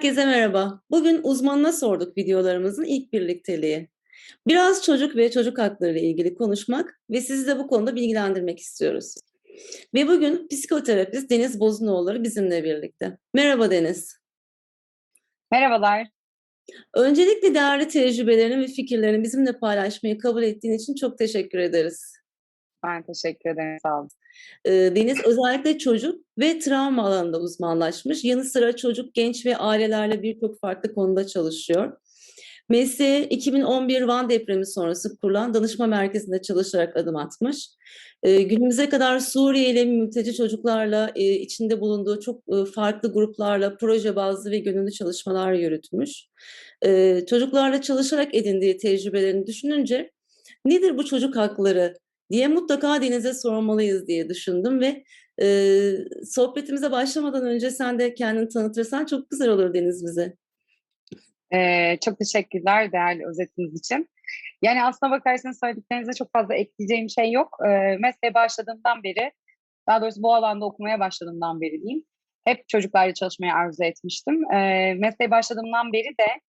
Herkese merhaba. Bugün uzmanına sorduk videolarımızın ilk birlikteliği. Biraz çocuk ve çocuk hakları ile ilgili konuşmak ve sizi de bu konuda bilgilendirmek istiyoruz. Ve bugün psikoterapist Deniz Bozunoğulları bizimle birlikte. Merhaba Deniz. Merhabalar. Öncelikle değerli tecrübelerini ve fikirlerini bizimle paylaşmayı kabul ettiğin için çok teşekkür ederiz. Ben teşekkür ederim. Sağ olun. Deniz özellikle çocuk ve travma alanında uzmanlaşmış. Yanı sıra çocuk, genç ve ailelerle birçok farklı konuda çalışıyor. Mesleği 2011 Van depremi sonrası kurulan danışma merkezinde çalışarak adım atmış. günümüze kadar Suriye ile mülteci çocuklarla içinde bulunduğu çok farklı gruplarla proje bazlı ve gönüllü çalışmalar yürütmüş. çocuklarla çalışarak edindiği tecrübelerini düşününce nedir bu çocuk hakları diye mutlaka Deniz'e sormalıyız diye düşündüm ve e, sohbetimize başlamadan önce sen de kendini tanıtırsan çok güzel olur Deniz bize. Ee, çok teşekkürler değerli özetiniz için. Yani aslına bakarsanız söylediklerinize çok fazla ekleyeceğim şey yok. Ee, mesleğe başladığımdan beri, daha doğrusu bu alanda okumaya başladığımdan beri diyeyim. Hep çocuklarla çalışmayı arzu etmiştim. Ee, mesleğe başladığımdan beri de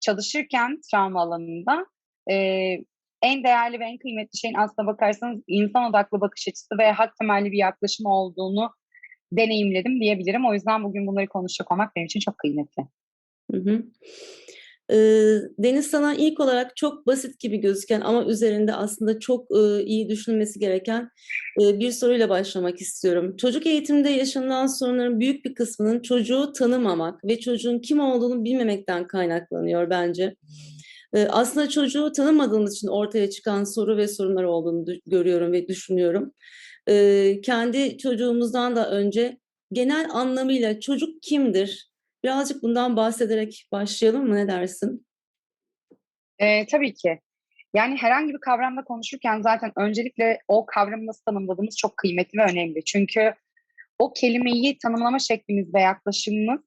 çalışırken travma alanında e, en değerli ve en kıymetli şeyin aslına bakarsanız insan odaklı bakış açısı ve hak temelli bir yaklaşım olduğunu deneyimledim diyebilirim. O yüzden bugün bunları konuşacak olmak benim için çok kıymetli. Hı hı. Deniz sana ilk olarak çok basit gibi gözüken ama üzerinde aslında çok iyi düşünülmesi gereken bir soruyla başlamak istiyorum. Çocuk eğitiminde yaşanılan sorunların büyük bir kısmının çocuğu tanımamak ve çocuğun kim olduğunu bilmemekten kaynaklanıyor bence aslında çocuğu tanımadığımız için ortaya çıkan soru ve sorunlar olduğunu görüyorum ve düşünüyorum. kendi çocuğumuzdan da önce genel anlamıyla çocuk kimdir? Birazcık bundan bahsederek başlayalım mı? Ne dersin? E, tabii ki. Yani herhangi bir kavramda konuşurken zaten öncelikle o kavramı nasıl tanımladığımız çok kıymetli ve önemli. Çünkü o kelimeyi tanımlama şeklimiz ve yaklaşımımız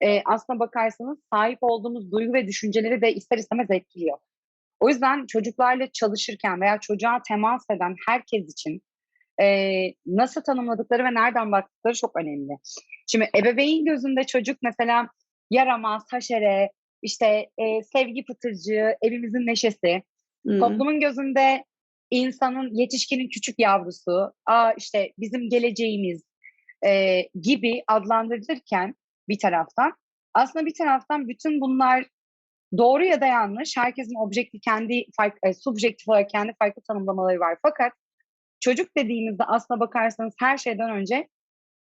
e, aslına bakarsanız sahip olduğumuz duygu ve düşünceleri de ister istemez etkiliyor. O yüzden çocuklarla çalışırken veya çocuğa temas eden herkes için e, nasıl tanımladıkları ve nereden baktıkları çok önemli. Şimdi ebeveyn gözünde çocuk mesela yaramaz, haşere, işte e, sevgi pıtırcığı, evimizin neşesi. Hmm. Toplumun gözünde insanın, yetişkinin küçük yavrusu, aa işte bizim geleceğimiz e, gibi adlandırılırken bir taraftan. Aslında bir taraftan bütün bunlar doğru ya da yanlış. Herkesin objektif kendi fark, e, subjektif olarak kendi farklı tanımlamaları var. Fakat çocuk dediğimizde aslına bakarsanız her şeyden önce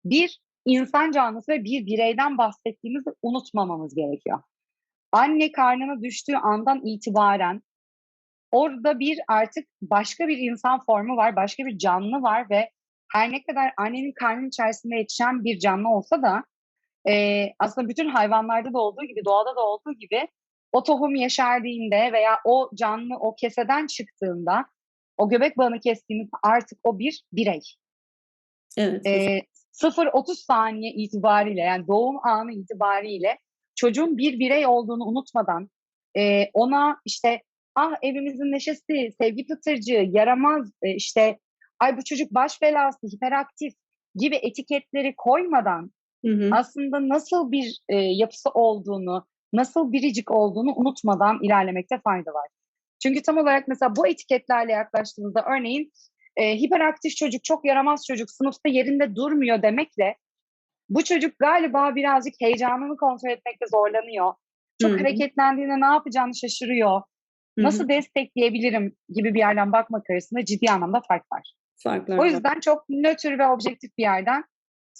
bir insan canlısı ve bir bireyden bahsettiğimizi unutmamamız gerekiyor. Anne karnına düştüğü andan itibaren orada bir artık başka bir insan formu var, başka bir canlı var ve her ne kadar annenin karnının içerisinde yetişen bir canlı olsa da e, aslında bütün hayvanlarda da olduğu gibi doğada da olduğu gibi o tohum yeşerdiğinde veya o canlı o keseden çıktığında o göbek bağını kestiğimiz artık o bir birey. Evet. E, 0-30 saniye itibariyle yani doğum anı itibariyle çocuğun bir birey olduğunu unutmadan e, ona işte ah evimizin neşesi, sevgi pıtırcı, yaramaz, e, işte ay bu çocuk baş belası, hiperaktif gibi etiketleri koymadan Hı hı. Aslında nasıl bir e, yapısı olduğunu, nasıl biricik olduğunu unutmadan ilerlemekte fayda var. Çünkü tam olarak mesela bu etiketlerle yaklaştığımızda örneğin e, hiperaktif çocuk, çok yaramaz çocuk, sınıfta yerinde durmuyor demekle bu çocuk galiba birazcık heyecanını kontrol etmekte zorlanıyor. Çok Hı-hı. hareketlendiğinde ne yapacağını şaşırıyor. Nasıl Hı-hı. destekleyebilirim gibi bir yerden bakmak arasında ciddi anlamda fark var. Farklar o yüzden var. çok nötr ve objektif bir yerden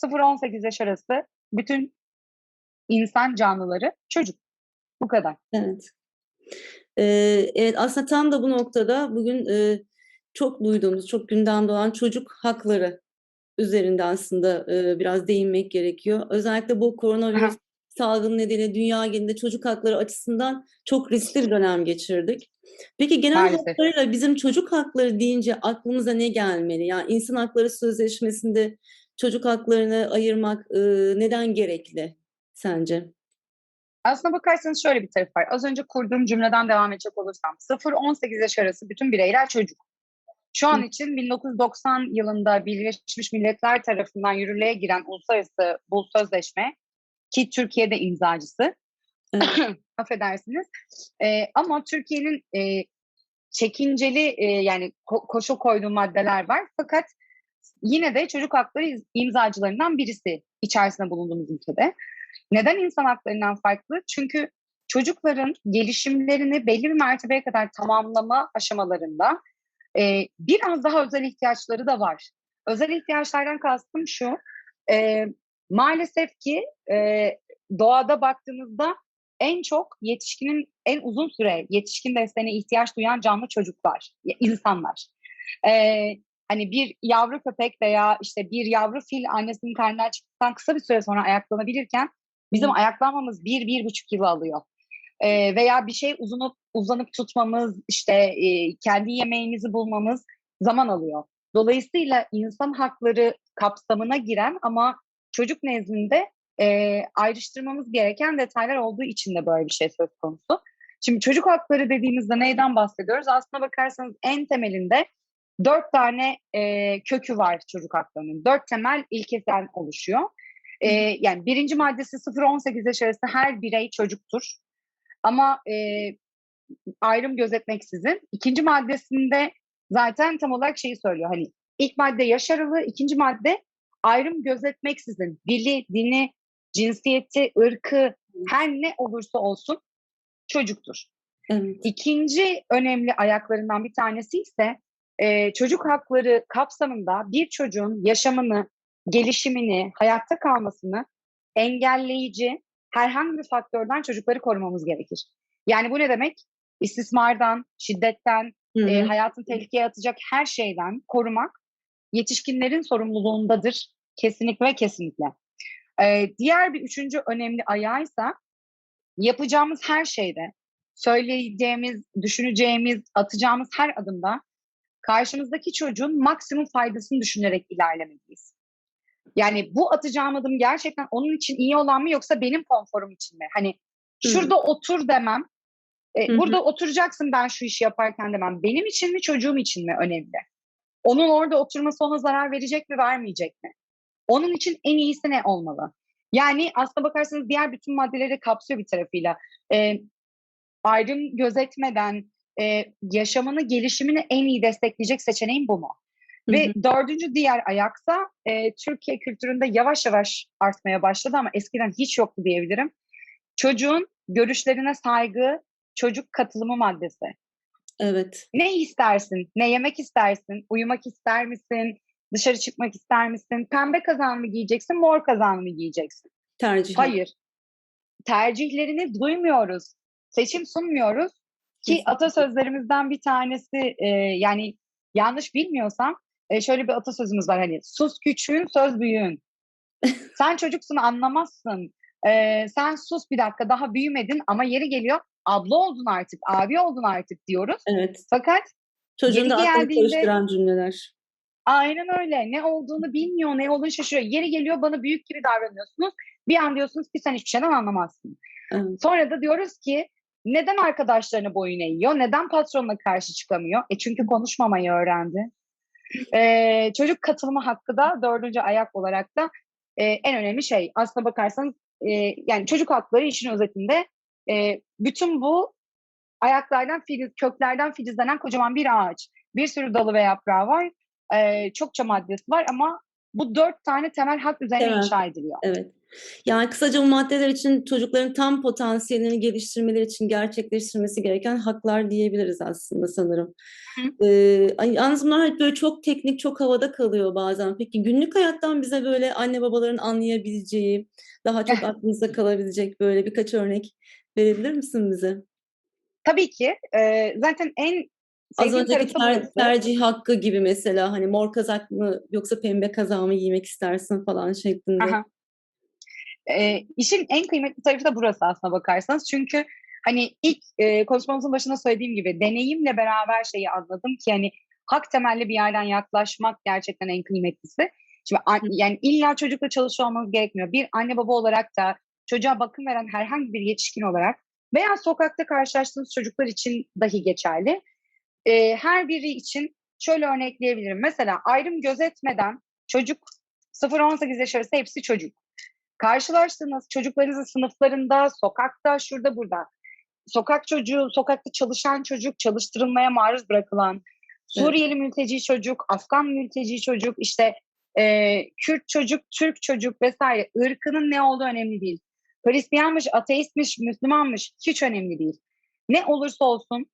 0-18 yaş arası bütün insan canlıları çocuk. Bu kadar. Evet. Ee, evet aslında tam da bu noktada bugün e, çok duyduğumuz, çok gündemde olan çocuk hakları üzerinde aslında e, biraz değinmek gerekiyor. Özellikle bu koronavirüs salgın nedeniyle dünya genelinde çocuk hakları açısından çok riskli bir dönem geçirdik. Peki genel Maalesef. haklarıyla bizim çocuk hakları deyince aklımıza ne gelmeli? Yani insan hakları sözleşmesinde çocuk haklarını ayırmak e, neden gerekli sence? Aslına bakarsanız şöyle bir taraf var. Az önce kurduğum cümleden devam edecek olursam 0-18 yaş arası bütün bireyler çocuk. Şu an için 1990 yılında Birleşmiş Milletler tarafından yürürlüğe giren uluslararası bu sözleşme ki Türkiye'de imzacısı. Affedersiniz. E, ama Türkiye'nin e, çekinceli e, yani ko- koşul koyduğu maddeler var. Fakat yine de çocuk hakları imzacılarından birisi içerisinde bulunduğumuz ülkede. Neden insan haklarından farklı? Çünkü çocukların gelişimlerini belli bir mertebeye kadar tamamlama aşamalarında e, biraz daha özel ihtiyaçları da var. Özel ihtiyaçlardan kastım şu, e, maalesef ki e, doğada baktığınızda en çok yetişkinin en uzun süre yetişkin desteğine ihtiyaç duyan canlı çocuklar, insanlar. Ee, hani bir yavru köpek veya işte bir yavru fil annesinin karnından çıktıktan kısa bir süre sonra ayaklanabilirken bizim Hı. ayaklanmamız bir, bir buçuk yıl alıyor. Ee, veya bir şey uzunup uzanıp tutmamız, işte e, kendi yemeğimizi bulmamız zaman alıyor. Dolayısıyla insan hakları kapsamına giren ama çocuk nezdinde e, ayrıştırmamız gereken detaylar olduğu için de böyle bir şey söz konusu. Şimdi çocuk hakları dediğimizde neyden bahsediyoruz? Aslına bakarsanız en temelinde dört tane e, kökü var çocuk haklarının. Dört temel ilkeden oluşuyor. E, yani birinci maddesi 0-18 yaş arası her birey çocuktur. Ama e, ayrım gözetmeksizin. İkinci maddesinde zaten tam olarak şeyi söylüyor. Hani ilk madde yaş aralığı, ikinci madde ayrım gözetmeksizin dili, dini, cinsiyeti, ırkı her ne olursa olsun çocuktur. Evet. İkinci önemli ayaklarından bir tanesi ise e, çocuk hakları kapsamında bir çocuğun yaşamını, gelişimini, hayatta kalmasını engelleyici herhangi bir faktörden çocukları korumamız gerekir. Yani bu ne demek? İstismardan, şiddetten, Hı e, hı. hayatını tehlikeye atacak her şeyden korumak yetişkinlerin sorumluluğundadır kesinlikle ve kesinlikle. E, diğer bir üçüncü önemli ayağıysa yapacağımız her şeyde, söyleyeceğimiz, düşüneceğimiz, atacağımız her adımda karşımızdaki çocuğun maksimum faydasını düşünerek ilerlemeliyiz. Yani bu atacağım adım gerçekten onun için iyi olan mı yoksa benim konforum için mi? Hani şurada otur demem, e, burada oturacaksın ben şu işi yaparken demem. Benim için mi çocuğum için mi önemli? Onun orada oturması ona zarar verecek mi vermeyecek mi? Onun için en iyisi ne olmalı? Yani aslına bakarsanız diğer bütün maddeleri kapsıyor bir tarafıyla. E, ayrım gözetmeden e, yaşamını, gelişimini en iyi destekleyecek seçeneğin bu mu? Hı Ve hı. dördüncü diğer ayaksa e, Türkiye kültüründe yavaş yavaş artmaya başladı ama eskiden hiç yoktu diyebilirim. Çocuğun görüşlerine saygı, çocuk katılımı maddesi. Evet. Ne istersin? Ne yemek istersin? Uyumak ister misin? Dışarı çıkmak ister misin? Pembe kazan mı giyeceksin, mor kazan mı giyeceksin? Tercih. Hayır. Tercihlerini duymuyoruz. Seçim sunmuyoruz. Ki atasözlerimizden bir tanesi e, yani yanlış bilmiyorsam e, şöyle bir atasözümüz var hani sus küçüğün söz büyüğün. Sen çocuksun anlamazsın. E, sen sus bir dakika daha büyümedin ama yeri geliyor abla oldun artık, abi oldun artık diyoruz. Evet. Fakat Çocuğun da aklını karıştıran cümleler. Aynen öyle. Ne olduğunu bilmiyor, ne olduğunu şaşırıyor. Yeri geliyor bana büyük gibi davranıyorsunuz. Bir an diyorsunuz ki sen hiçbir şeyden anlamazsın. Evet. Sonra da diyoruz ki neden arkadaşlarına boyun eğiyor? Neden patronuna karşı çıkamıyor? E çünkü konuşmamayı öğrendi. Ee, çocuk katılımı hakkı da dördüncü ayak olarak da e, en önemli şey. Aslına bakarsanız e, yani çocuk hakları işin özetinde e, bütün bu ayaklardan filiz, köklerden filizlenen kocaman bir ağaç. Bir sürü dalı ve yaprağı var. E, çokça maddesi var ama bu dört tane temel hak üzerine Temel. inşa ediliyor. Evet. Yani kısaca bu maddeler için çocukların tam potansiyelini geliştirmeleri için gerçekleştirmesi gereken haklar diyebiliriz aslında sanırım. Hı. Ee, yalnız bunlar hep böyle çok teknik, çok havada kalıyor bazen. Peki günlük hayattan bize böyle anne babaların anlayabileceği, daha çok aklımızda kalabilecek böyle birkaç örnek verebilir misin bize? Tabii ki. e, zaten en Az sevdiğim önceki ter- tercih hakkı gibi mesela hani mor kazak mı yoksa pembe kazak mı giymek istersin falan şeklinde. Aha. E, işin en kıymetli tarafı da burası aslına bakarsanız. Çünkü hani ilk e, konuşmamızın başında söylediğim gibi deneyimle beraber şeyi anladım ki hani hak temelli bir yerden yaklaşmak gerçekten en kıymetlisi. Şimdi an- yani illa çocukla çalışıyor olmanız gerekmiyor. Bir anne baba olarak da çocuğa bakım veren herhangi bir yetişkin olarak veya sokakta karşılaştığınız çocuklar için dahi geçerli. E, her biri için şöyle örnekleyebilirim. Mesela ayrım gözetmeden çocuk 0-18 yaş arası hepsi çocuk. karşılaştığınız çocuklarınızın sınıflarında, sokakta, şurada burada, sokak çocuğu, sokakta çalışan çocuk, çalıştırılmaya maruz bırakılan, Suriyeli mülteci çocuk, Afgan mülteci çocuk, işte e, Kürt çocuk, Türk çocuk vesaire ırkının ne olduğu önemli değil. Hristiyanmış, ateistmiş, Müslümanmış hiç önemli değil. Ne olursa olsun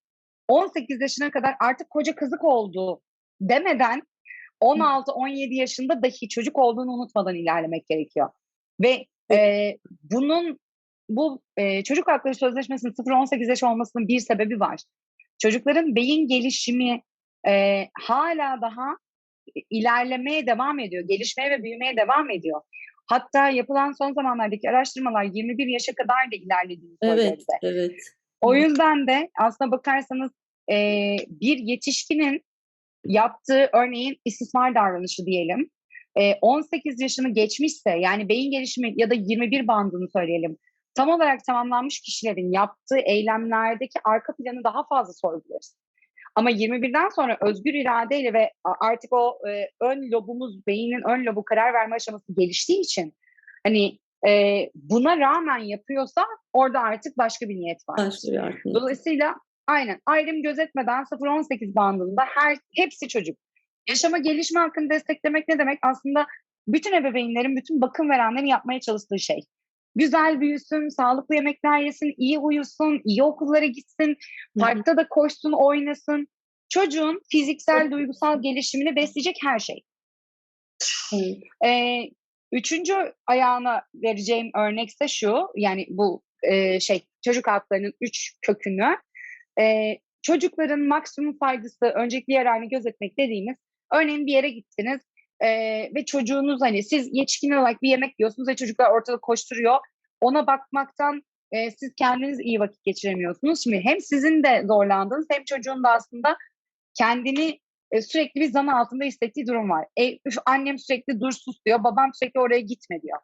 18 yaşına kadar artık koca kızık oldu demeden 16-17 yaşında dahi çocuk olduğunu unutmadan ilerlemek gerekiyor. Ve e, bunun bu e, çocuk hakları sözleşmesinin 0-18 yaş olmasının bir sebebi var. Çocukların beyin gelişimi e, hala daha ilerlemeye devam ediyor, gelişmeye ve büyümeye devam ediyor. Hatta yapılan son zamanlardaki araştırmalar 21 yaşa kadar da ilerlediğini Evet, bize. evet. O yüzden de aslına bakarsanız e, bir yetişkinin yaptığı örneğin istismar davranışı diyelim. E, 18 yaşını geçmişse yani beyin gelişimi ya da 21 bandını söyleyelim. Tam olarak tamamlanmış kişilerin yaptığı eylemlerdeki arka planı daha fazla sorgularız. Ama 21'den sonra özgür iradeyle ve artık o e, ön lobumuz, beynin ön lobu karar verme aşaması geliştiği için hani e, buna rağmen yapıyorsa orada artık başka bir niyet var. Başlıyor. Dolayısıyla aynen ayrım gözetmeden 0-18 bandında her hepsi çocuk. Yaşama gelişme hakkını desteklemek ne demek? Aslında bütün ebeveynlerin, bütün bakım verenlerin yapmaya çalıştığı şey. Güzel büyüsün, sağlıklı yemekler yesin, iyi uyusun, iyi okullara gitsin, parkta da koşsun, oynasın. Çocuğun fiziksel, duygusal gelişimini besleyecek her şey. Ee, üçüncü ayağına vereceğim örnekse şu, yani bu e, şey çocuk haklarının üç kökünü. E, çocukların maksimum faydası öncelikli yararını gözetmek dediğimiz, örneğin bir yere gittiniz e, ve çocuğunuz hani siz yetişkin olarak bir yemek yiyorsunuz ve çocuklar ortada koşturuyor. Ona bakmaktan e, siz kendiniz iyi vakit geçiremiyorsunuz. Şimdi hem sizin de zorlandığınız hem çocuğun da aslında kendini e, sürekli bir zan altında hissettiği durum var. E, üf, annem sürekli dur sus diyor, babam sürekli oraya gitme diyor.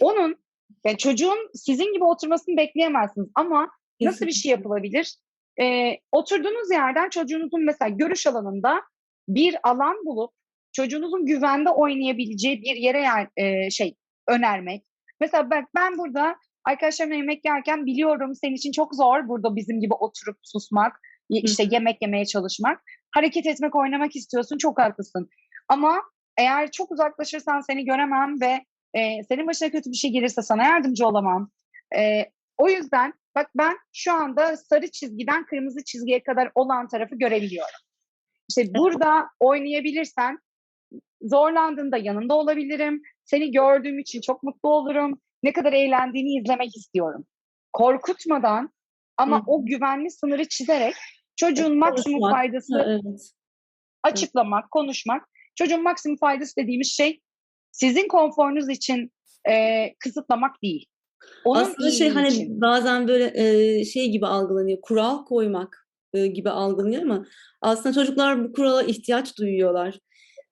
Onun yani çocuğun sizin gibi oturmasını bekleyemezsiniz ama nasıl bir şey yapılabilir? E, oturduğunuz yerden çocuğunuzun mesela görüş alanında bir alan bulup çocuğunuzun güvende oynayabileceği bir yere yer, e, şey önermek. Mesela ben, ben burada arkadaşlarımla yemek yerken biliyorum senin için çok zor burada bizim gibi oturup susmak, işte yemek yemeye çalışmak. Hareket etmek, oynamak istiyorsun çok haklısın. Ama eğer çok uzaklaşırsan seni göremem ve e, senin başına kötü bir şey gelirse sana yardımcı olamam. E, o yüzden bak ben şu anda sarı çizgiden kırmızı çizgiye kadar olan tarafı görebiliyorum. İşte burada oynayabilirsen zorlandığında yanında olabilirim. Seni gördüğüm için çok mutlu olurum. Ne kadar eğlendiğini izlemek istiyorum. Korkutmadan ama Hı. o güvenli sınırı çizerek çocuğun maksimum Konuşmak. faydası Ha, evet. açıklamak, konuşmak. Çocuğun maksimum faydası dediğimiz şey sizin konforunuz için e, kısıtlamak değil. Onun Aslında şey hani için. bazen böyle e, şey gibi algılanıyor, kural koymak e, gibi algılanıyor ama aslında çocuklar bu kurala ihtiyaç duyuyorlar.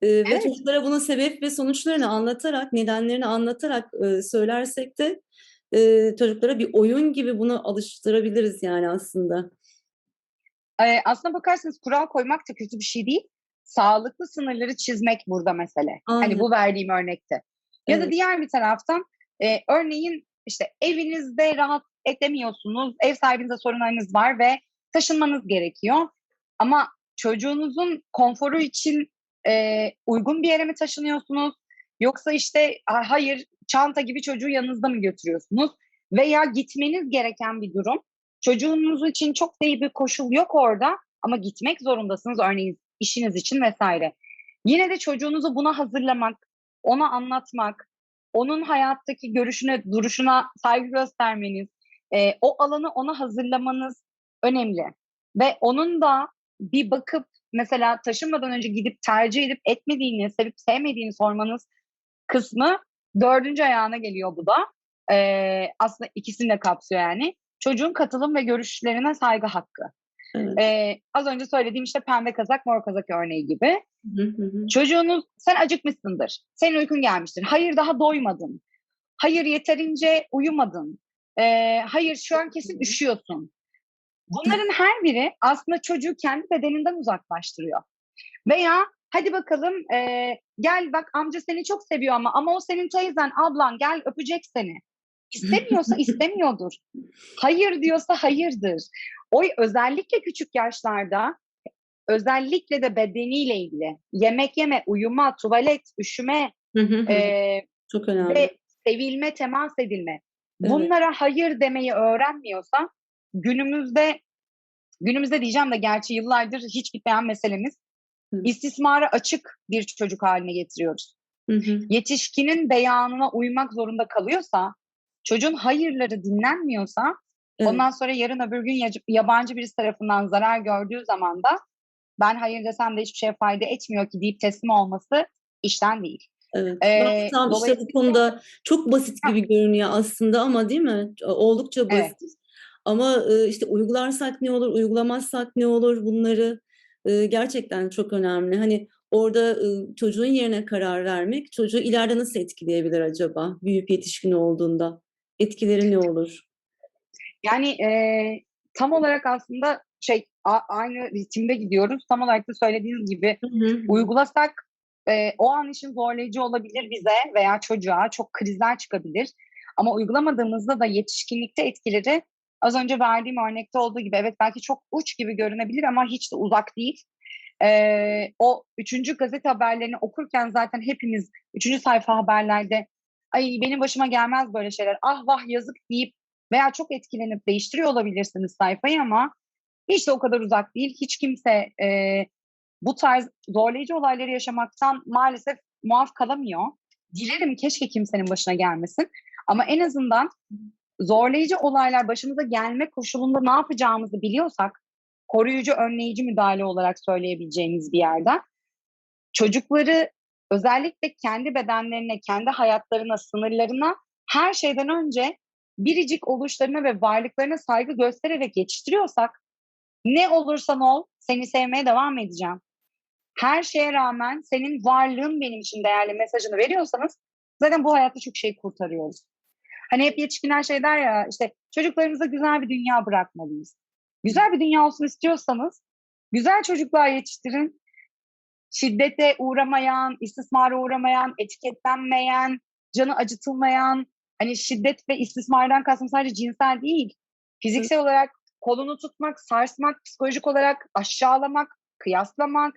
E, Ve Evet. çocuklara bunun sebep ve sonuçlarını anlatarak, nedenlerini anlatarak e, söylersek de e, çocuklara bir oyun gibi bunu alıştırabiliriz yani aslında. E, aslına bakarsanız kural koymak da kötü bir şey değil. Sağlıklı sınırları çizmek burada mesele. Hani Aynen. bu verdiğim örnekte. Ya da Evet. diğer bir taraftan e, örneğin işte evinizde rahat edemiyorsunuz, ev sahibinize sorunlarınız var ve taşınmanız gerekiyor. Ama çocuğunuzun konforu için e, uygun bir yere mi taşınıyorsunuz? Yoksa işte "Aa, hayır çanta gibi çocuğu yanınızda mı götürüyorsunuz? Veya gitmeniz gereken bir durum. Çocuğunuz için çok da iyi bir koşul yok orada ama gitmek zorundasınız örneğin işiniz için vesaire. Yine de çocuğunuzu buna hazırlamak, ona anlatmak, onun hayattaki görüşüne, duruşuna saygı göstermeniz, e, o alanı ona hazırlamanız önemli. Ve onun da bir bakıp mesela taşınmadan önce gidip tercih edip etmediğini, sevip sevmediğini sormanız kısmı dördüncü ayağına geliyor bu da. E, aslında ikisini de kapsıyor yani. Çocuğun katılım ve görüşlerine saygı hakkı. Evet. E, az önce söylediğim işte pembe kazak, mor kazak örneği gibi. Hı hı hı. Çocuğunuz sen acıkmışsındır. Senin uykun gelmiştir. Hayır daha doymadın. Hayır yeterince uyumadın. Ee, hayır şu an kesin üşüyorsun. Bunların her biri aslında çocuğu kendi bedeninden uzaklaştırıyor. Veya hadi bakalım e, gel bak amca seni çok seviyor ama ama o senin teyzen ablan gel öpecek seni. İstemiyorsa istemiyordur. Hayır diyorsa hayırdır. O özellikle küçük yaşlarda özellikle de bedeniyle ilgili yemek yeme, uyuma, tuvalet, üşüme e, Çok önemli. ve sevilme, temas edilme. Evet. Bunlara hayır demeyi öğrenmiyorsa günümüzde günümüzde diyeceğim de gerçi yıllardır hiç bitmeyen meselemiz Hı. istismara açık bir çocuk haline getiriyoruz. Hı hı. Yetişkinin beyanına uymak zorunda kalıyorsa, çocuğun hayırları dinlenmiyorsa, Evet. ondan sonra yarın öbür gün yabancı birisi tarafından zarar gördüğü zaman da ben hayır desem de hiçbir şeye fayda etmiyor ki deyip teslim olması işten değil. Evet. Ee, tam işte bu dolayısıyla- konuda çok basit gibi görünüyor aslında ama değil mi? Oldukça Evet. basit. Ama e, işte uygularsak ne olur, uygulamazsak ne olur bunları gerçekten çok önemli. Hani orada çocuğun yerine karar vermek çocuğu ileride nasıl etkileyebilir acaba? Büyüyüp yetişkin olduğunda etkileri ne olur? Yani e, tam olarak aslında şey a- aynı ritimde gidiyoruz. Tam olarak da söylediğiniz gibi Hı hı. uygulasak e, o an için zorlayıcı olabilir bize veya çocuğa çok krizler çıkabilir. Ama uygulamadığımızda da yetişkinlikte etkileri az önce verdiğim örnekte olduğu gibi evet belki çok uç gibi görünebilir ama hiç de uzak değil. E, o üçüncü gazete haberlerini okurken zaten hepimiz üçüncü sayfa haberlerde ay benim başıma gelmez böyle şeyler ah vah yazık deyip veya çok etkilenip değiştiriyor olabilirsiniz sayfayı ama hiç de o kadar uzak değil. Hiç kimse e, bu tarz zorlayıcı olayları yaşamaktan maalesef muaf kalamıyor. Dilerim keşke kimsenin başına gelmesin. Ama en azından zorlayıcı olaylar başımıza gelme koşulunda ne yapacağımızı biliyorsak, koruyucu, önleyici müdahale olarak söyleyebileceğimiz bir yerden çocukları özellikle kendi bedenlerine, kendi hayatlarına, sınırlarına her şeyden önce biricik oluşlarına ve varlıklarına saygı göstererek yetiştiriyorsak ne olursan ol seni sevmeye devam edeceğim. Her şeye rağmen senin varlığın benim için değerli mesajını veriyorsanız zaten bu hayatta çok şey kurtarıyoruz. Hani hep yetişkinler şey der ya işte çocuklarımıza güzel bir dünya bırakmalıyız. Güzel bir dünya olsun istiyorsanız güzel çocuklar yetiştirin. Şiddete uğramayan, istismara uğramayan, etiketlenmeyen, canı acıtılmayan, hani şiddet ve istismardan kastım sadece cinsel değil. Fiziksel olarak kolunu tutmak, sarsmak, psikolojik olarak aşağılamak, kıyaslamak,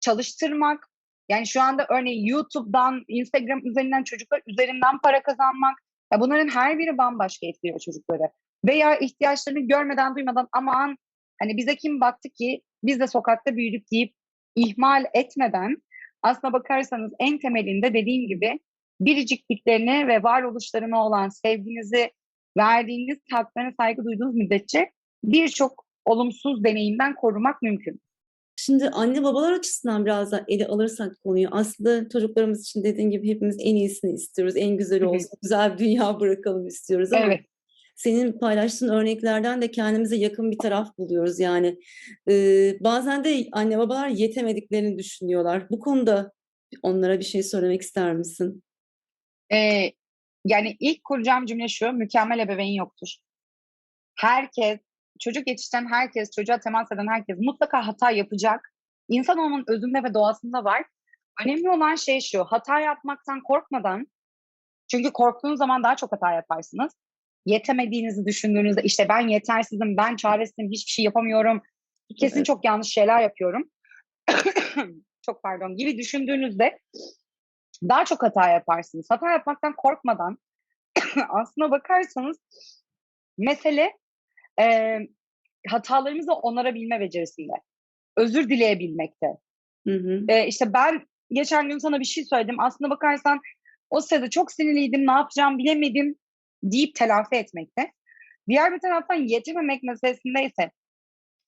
çalıştırmak. Yani şu anda örneğin YouTube'dan, Instagram üzerinden çocuklar üzerinden para kazanmak. Ya bunların her biri bambaşka etkiliyor çocukları. Veya ihtiyaçlarını görmeden duymadan aman hani bize kim baktı ki biz de sokakta büyüdük deyip ihmal etmeden aslına bakarsanız en temelinde dediğim gibi biricikliklerini ve varoluşlarına olan sevginizi verdiğiniz haklarına saygı duyduğunuz müddetçe birçok olumsuz deneyimden korumak mümkün. Şimdi anne babalar açısından biraz da ele alırsak konuyu aslında çocuklarımız için dediğin gibi hepimiz en iyisini istiyoruz. En hı. olsun, güzel bir dünya bırakalım istiyoruz ama Evet. Senin paylaştığın örneklerden de kendimize yakın bir taraf buluyoruz. Yani e, bazen de anne babalar yetemediklerini düşünüyorlar. Bu konuda onlara bir şey söylemek ister misin? Ee, yani ilk kuracağım cümle şu, mükemmel ebeveyn yoktur. Herkes, çocuk yetiştiren herkes, çocuğa temas eden herkes mutlaka hata yapacak. İnsan olmanın özünde ve doğasında var. Önemli olan şey şu, hata yapmaktan korkmadan, çünkü korktuğunuz zaman daha çok hata yaparsınız. Yetemediğinizi düşündüğünüzde işte ben yetersizim, ben çaresizim, hiçbir şey yapamıyorum, kesin Evet. çok yanlış şeyler yapıyorum. çok pardon gibi düşündüğünüzde daha çok hata yaparsınız. Hata yapmaktan korkmadan aslına bakarsanız mesele e, hatalarımızı onarabilme becerisinde. Özür dileyebilmekte. Hı hı. E, işte ben geçen gün sana bir şey söyledim. Aslına bakarsan o sırada çok sinirliydim, ne yapacağım bilemedim deyip telafi etmekte. Diğer bir taraftan yetememek meselesinde ise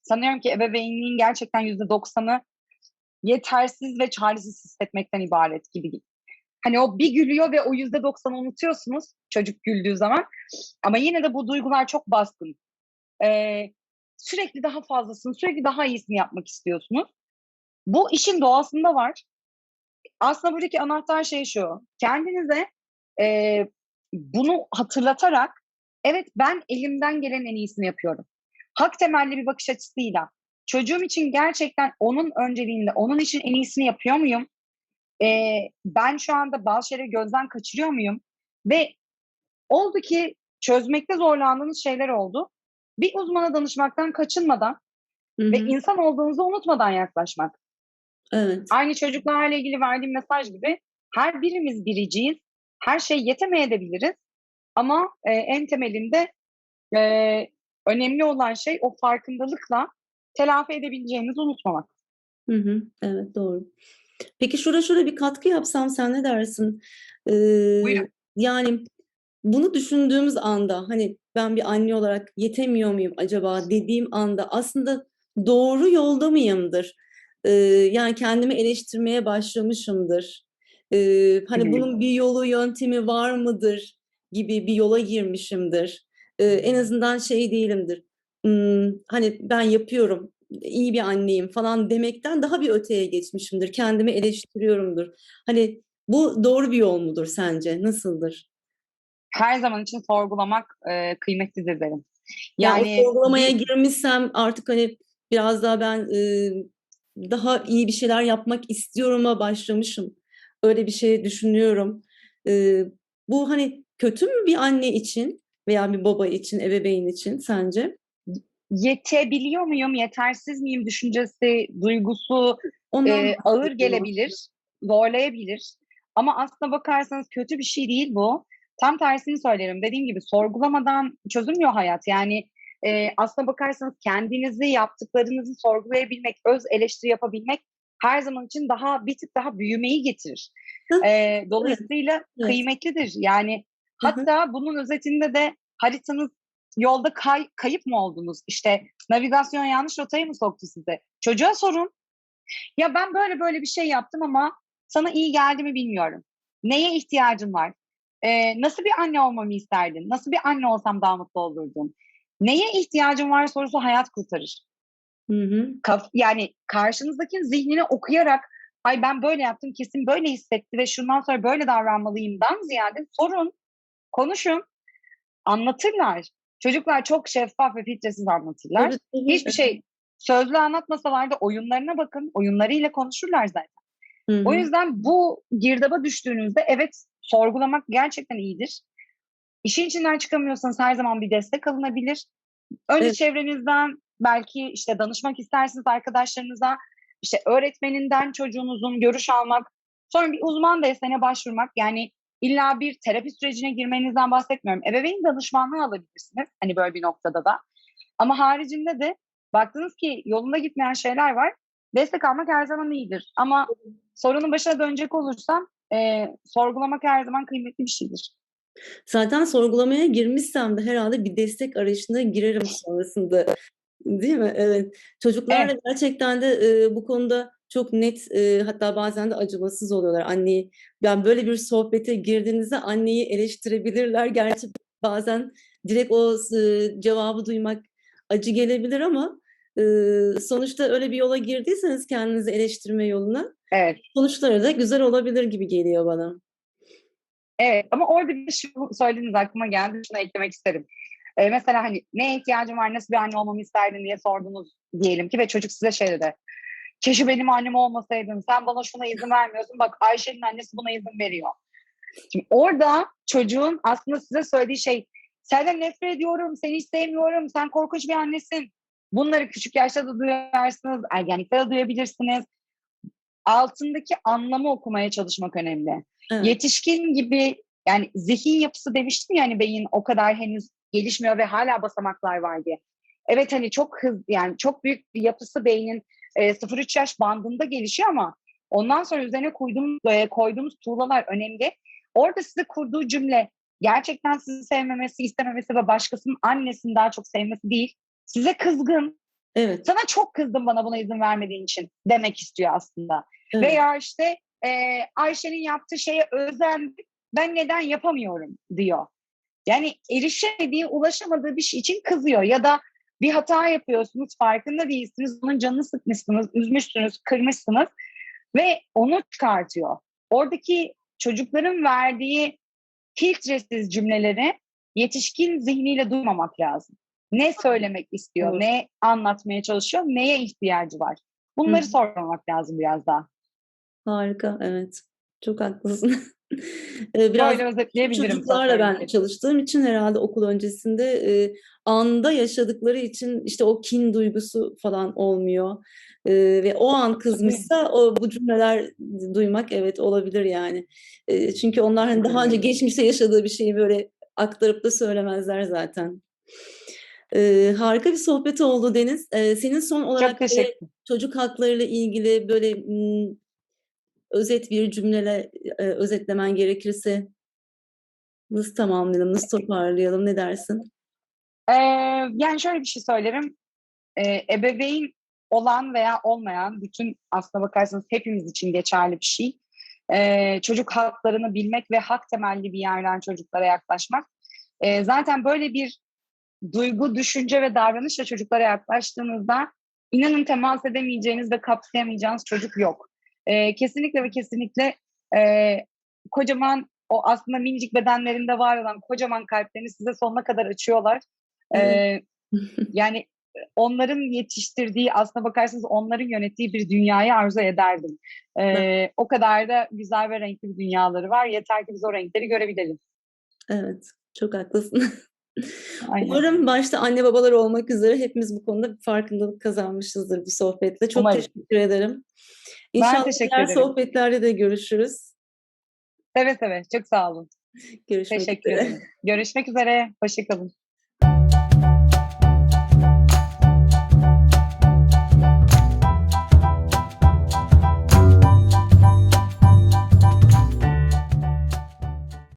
sanıyorum ki ebeveynliğin gerçekten yüzde doksanı yetersiz ve çaresiz hissetmekten ibaret gibi. Hani o bir gülüyor ve o yüzde doksanı unutuyorsunuz çocuk güldüğü zaman. Ama yine de bu duygular çok baskın. Ee, sürekli daha fazlasını, sürekli daha iyisini yapmak istiyorsunuz. Bu işin doğasında var. Aslında buradaki anahtar şey şu. Kendinize e, bunu hatırlatarak evet ben elimden gelen en iyisini yapıyorum. Hak temelli bir bakış açısıyla. çocuğum için gerçekten onun önceliğinde, onun için en iyisini yapıyor muyum? Ee, ben şu anda bazı şeyleri gözden kaçırıyor muyum? Ve oldu ki çözmekte zorlandığınız şeyler oldu. Bir uzmana danışmaktan kaçınmadan Hı ve insan olduğunuzu unutmadan yaklaşmak. Evet. Aynı çocuklarla ilgili verdiğim mesaj gibi her birimiz biriciyiz. Her şey yetemeyebiliriz. Ama e, en temelinde e, önemli olan şey o farkındalıkla telafi edebileceğimizi unutmamak. Hı hı. Evet, doğru. Peki şurada şöyle bir katkı yapsam sen ne dersin? Ee, Buyurun. yani bunu düşündüğümüz anda hani ben bir anne olarak yetemiyor muyum acaba dediğim anda aslında doğru yolda mıyımdır? Ee, yani kendimi eleştirmeye başlamışımdır. Ee, hani bunun bir yolu yöntemi var mıdır gibi bir yola girmişimdir. Ee, en azından şey değilimdir. Hmm, hani ben yapıyorum, iyi bir anneyim falan demekten daha bir öteye geçmişimdir. Kendimi eleştiriyorumdur. Hani bu doğru bir yol mudur sence? Nasıldır? Her zaman için sorgulamak e, kıymetlidir derim. Yani Yani sorgulamaya girmişsem artık hani biraz daha ben e, daha iyi bir şeyler yapmak istiyorum'a başlamışım. Öyle bir şey düşünüyorum. E, bu hani kötü mü bir anne için veya bir baba için, ebeveyn için sence? yetebiliyor muyum, yetersiz miyim düşüncesi, duygusu Ondan e, ağır gelebilir, zorlayabilir. Ama aslına bakarsanız kötü bir şey değil bu. Tam tersini söylerim. Dediğim gibi sorgulamadan çözülmüyor hayat. Yani e, aslına bakarsanız kendinizi, yaptıklarınızı sorgulayabilmek, öz eleştiri yapabilmek her zaman için daha bir tık daha büyümeyi getirir. E, dolayısıyla evet. kıymetlidir. Yani hatta bunun özetinde de haritanız yolda kay- kayıp mı oldunuz? İşte navigasyon yanlış rotayı mı soktu size? Çocuğa sorun. Ya ben böyle böyle bir şey yaptım ama sana iyi geldi mi bilmiyorum. Neye ihtiyacın var? Ee, nasıl bir anne olmamı isterdin? Nasıl bir anne olsam daha mutlu olurdun? Neye ihtiyacın var sorusu hayat kurtarır. Hı hı. Kaf yani karşınızdakinin zihnini okuyarak ay ben böyle yaptım kesin böyle hissetti ve şundan sonra böyle davranmalıyımdan ziyade sorun, konuşun, anlatırlar. Çocuklar çok şeffaf ve filtresiz anlatırlar. Evet, Hiçbir şey sözlü anlatmasalar da oyunlarına bakın. Oyunlarıyla konuşurlar zaten. Hı O yüzden bu girdaba düştüğünüzde evet sorgulamak gerçekten iyidir. İşin içinden çıkamıyorsanız her zaman bir destek alınabilir. Önce Evet. çevrenizden belki işte danışmak istersiniz arkadaşlarınıza, işte öğretmeninden çocuğunuzun görüş almak, sonra bir uzman desteğine başvurmak. Yani illa bir terapi sürecine girmenizden bahsetmiyorum. Ebeveyn danışmanlığı alabilirsiniz hani böyle bir noktada da. Ama haricinde de baktınız ki yolunda gitmeyen şeyler var. Destek almak her zaman iyidir. Ama sorunun başına dönecek olursam e, sorgulamak her zaman kıymetli bir şeydir. Zaten sorgulamaya girmişsem de herhalde bir destek arayışına girerim sonrasında. Değil mi? Evet. Çocuklarla Evet. gerçekten de e, bu konuda çok net e, hatta bazen de acımasız oluyorlar. Anneyi yani böyle bir sohbete girdiğinizde anneyi eleştirebilirler. Gerçi bazen direkt o e, cevabı duymak acı gelebilir ama e, sonuçta öyle bir yola girdiyseniz kendinizi eleştirme yoluna Evet. sonuçları da güzel olabilir gibi geliyor bana. Evet ama orada bir şey söylediğiniz aklıma geldi. Şunu eklemek isterim. Ee, mesela hani neye ihtiyacın var, nasıl bir anne olmamı isterdin diye sordunuz diyelim ki ve çocuk size şey dedi. Keşke benim annem olmasaydın. Sen bana şuna izin vermiyorsun. Bak Ayşe'nin annesi buna izin veriyor. Şimdi orada çocuğun aslında size söylediği şey senden nefret ediyorum, seni hiç sevmiyorum, sen korkunç bir annesin. Bunları küçük yaşta da duyarsınız, ergenlikte de duyabilirsiniz. Altındaki anlamı okumaya çalışmak önemli. Evet. Yetişkin gibi yani zihin yapısı demiştim ya hani beyin o kadar henüz gelişmiyor ve hala basamaklar var diye. Evet hani çok hız yani çok büyük bir yapısı beynin e, 0-3 yaş bandında gelişiyor ama ondan sonra üzerine koyduğumuz, e, koyduğumuz tuğlalar önemli. Orada size kurduğu cümle gerçekten sizi sevmemesi, istememesi ve başkasının annesini daha çok sevmesi değil. Size kızgın, Evet. sana çok kızdım bana buna izin vermediğin için demek istiyor aslında. Evet. Veya işte e, Ayşe'nin yaptığı şeye özendim, ben neden yapamıyorum diyor. Yani erişemediği, ulaşamadığı bir şey için kızıyor ya da bir hata yapıyorsunuz, farkında değilsiniz, onun canını sıkmışsınız, üzmüşsünüz, kırmışsınız ve onu çıkartıyor. Oradaki çocukların verdiği filtresiz cümleleri yetişkin zihniyle duymamak lazım. Ne söylemek istiyor, ne anlatmaya çalışıyor, neye ihtiyacı var? Bunları Hı. sormak lazım biraz daha. Harika, evet. Çok haklısın. Eee, biraz çocuklarla ben çalıştığım için herhâlde okul öncesinde, eee, anda yaşadıkları için, işte, o kin duygusu falan olmuyor, eee, ve o an kızmışsa o bu cümleler duymak evet olabilir yani. Eee, çünkü onlar, hani, daha önce geçmişte yaşadığı bir şeyi böyle aktarıp da söylemezler zaten. Eee, harika bir sohbet oldu Deniz. Eee, senin son olarak teşekkür çocuk haklarıyla ilgili böyle, özet bir cümleyle, eee, özetlemen gerekirse nasıl tamamlayalım, nasıl toparlayalım, ne dersin? Eee, yani, şöyle bir şey söylerim. Eee, ebeveyn olan veya olmayan bütün aslına bakarsanız hepimiz için geçerli bir şey. Eee, çocuk haklarını bilmek ve hak temelli bir yerden çocuklara yaklaşmak. Eee, zaten böyle bir duygu, düşünce ve davranışla çocuklara yaklaştığınızda inanın temas edemeyeceğiniz ve kapsayamayacağınız çocuk yok. Eee, kesinlikle ve kesinlikle, eee, kocaman o aslında minicik bedenlerinde var olan kocaman kalplerini size sonuna kadar açıyorlar. Eee, yani, onların yetiştirdiği, aslına bakarsanız onların yönettiği bir dünyayı arzu ederdim. Eee, o kadar da güzel ve renkli bir dünyaları var. Yeter ki biz o renkleri görebilelim. Evet, çok haklısın. Aynen. Umarım başta anne babalar olmak üzere hepimiz bu konuda bir farkındalık kazanmışızdır bu sohbetle. Çok Umarım. teşekkür ederim. Ben İnşallah teşekkür diğer ederim. sohbetlerde de görüşürüz. Seve seve. Çok sağ olun. Görüşmek Teşekkür üzere. ederim. Görüşmek üzere. Hoşça kalın.